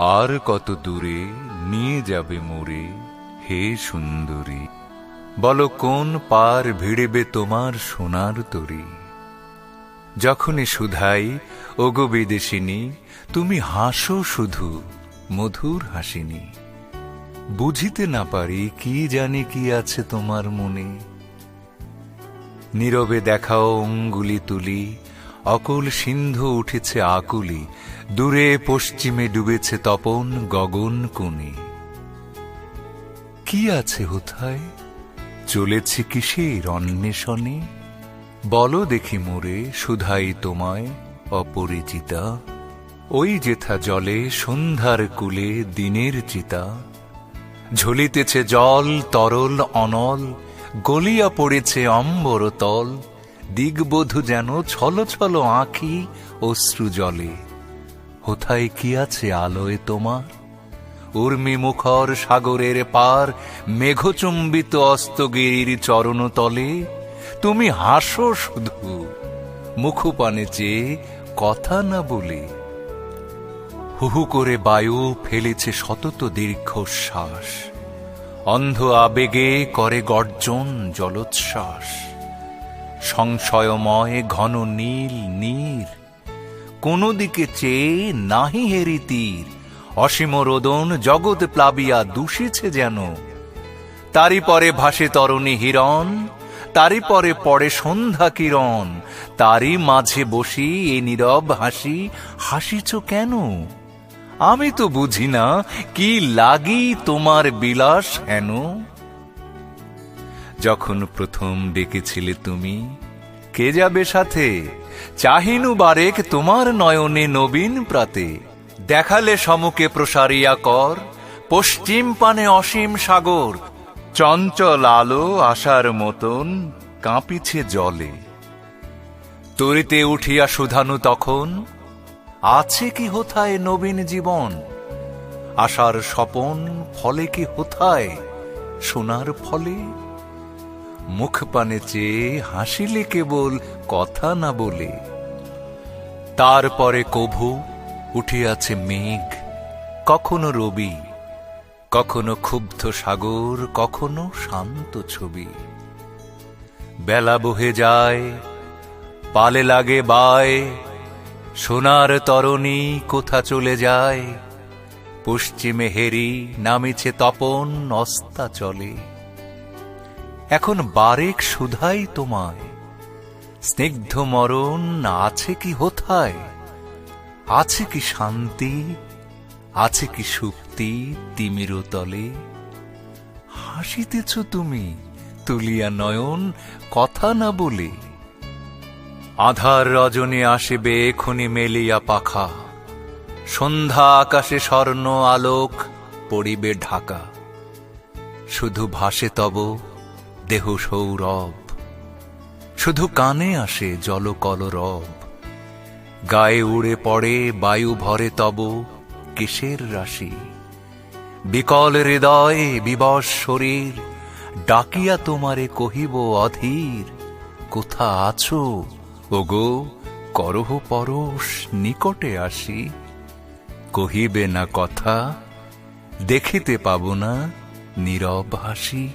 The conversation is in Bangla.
আর কত দূরে নিয়ে যাবে মোরে, হে সুন্দরী? বলো, কোন পার ভিড়েবে তোমার সোনার তরী? যখনই সুধাই, ওগো বিদেশিনী, তুমি হাসো শুধু, মধুর হাসিনী। বুঝিতে না পারি, কি জানি কি আছে তোমার মনে? নীরবে দেখাও অঙ্গুলি তুলি, অকল সিন্ধু উঠেছে আকুলি দূরে পশ্চিমে ডুবেছে তপন গগন কোণে। কি আছে হোথায়? চলেছে কিসের অন্বেষণে? বলো দেখি মোরে, সুধাই তোমায়, অপরিচিতা। ওই যেথা জলে, সন্ধ্যার কুলে দিনের চিতা। ঝুলিতেছে জল, তরল, অনল, গলিয়া পড়েছে অম্বর তল। দিগবধূ যেন ছল ছল আঁখি অশ্রু জলে। কোথায় কি আছে আলোয় তোমার? উর্মি মুখর সাগরের পার, মেঘচুম্বিত অস্তগিরির চরণ তলে তুমি হাসো শুধু, মুখপানে চেয়ে কথা না বলে। হুহু করে বায়ু ফেলেছে সতত দীর্ঘশ্বাস। অন্ধ আবেগে করে গর্জন জলোচ্ছ্বাস। সংশয়ময় ঘন নীল নীর কোন দিকে চেয়ে নাহি হেরি তীর। অসীম রোদন জগৎ প্লাবিয়া দূষিছে যেন। তারি পরে ভাসে তরণী হিরণ, তারি পরে পড়ে সন্ধ্যা কিরণ। তারই মাঝে বসি এ নীরব হাসি, হাসিছ কেন? আমি তো বুঝি না, কি লাগি তোমার বিলাস হেন? যখন প্রথম ডেকেছিলে তুমি কে যাবে সাথে? চাহিনু বারেক তোমার নয়নে নবীন প্রাতে। দেখালে সমুকে প্রসারিয়া কর, পশ্চিম পানে অসীম সাগর। চঞ্চল আলো আসার মতন কাঁপিছে জলে। তরিতে উঠিয়া সুধানু তখন, আছে কি হোথায় নবীন জীবন? আশার স্বপন ফলে কি হোথায়? সোনার ফলে মুখ পানে চেয়ে হাসিলে কেবল কথা না বলে। তারপরে কভু উঠিয়াছে মেঘ, কখনো রবি, কখনো ক্ষুব্ধ সাগর, কখনো শান্ত ছবি। বেলা বহে যায়, পালে লাগে বায়, সোনার তরণী কোথা চলে যায়? পশ্চিমে হেরি নামিছে তপন অস্তা চলে। এখন বারেক সুধাই তোমায়। স্নিগ্ধ মরণ আছে কি হোথায়? আছে কি শান্তি? আছে কি শুক্তি তিমির তলে? হাসিতেছ তুমি, তুলিয়া নয়ন, কথা না বলে? আধার রজনী আসিবে, এখনি মেলিয়া পাখা। সন্ধ্যা আকাশে স্বর্ণ আলোক, পড়িবে ঢাকা। শুধু ভাসে তব দেহ সৌরভ। শুধু কানে আসে জলকলরব গায়ে উড়ে পড়ে বায়ু ভরে তব কিসের রাশি? বিকল হৃদয় বিবশ শরীর, ডাকিয়া তোমারে কহিব, অধীর, কোথা আছো? ওগো, করহ পরশ নিকটে আসি। কহিবে না কথা, দেখিতে পাব না নীরব হাসি।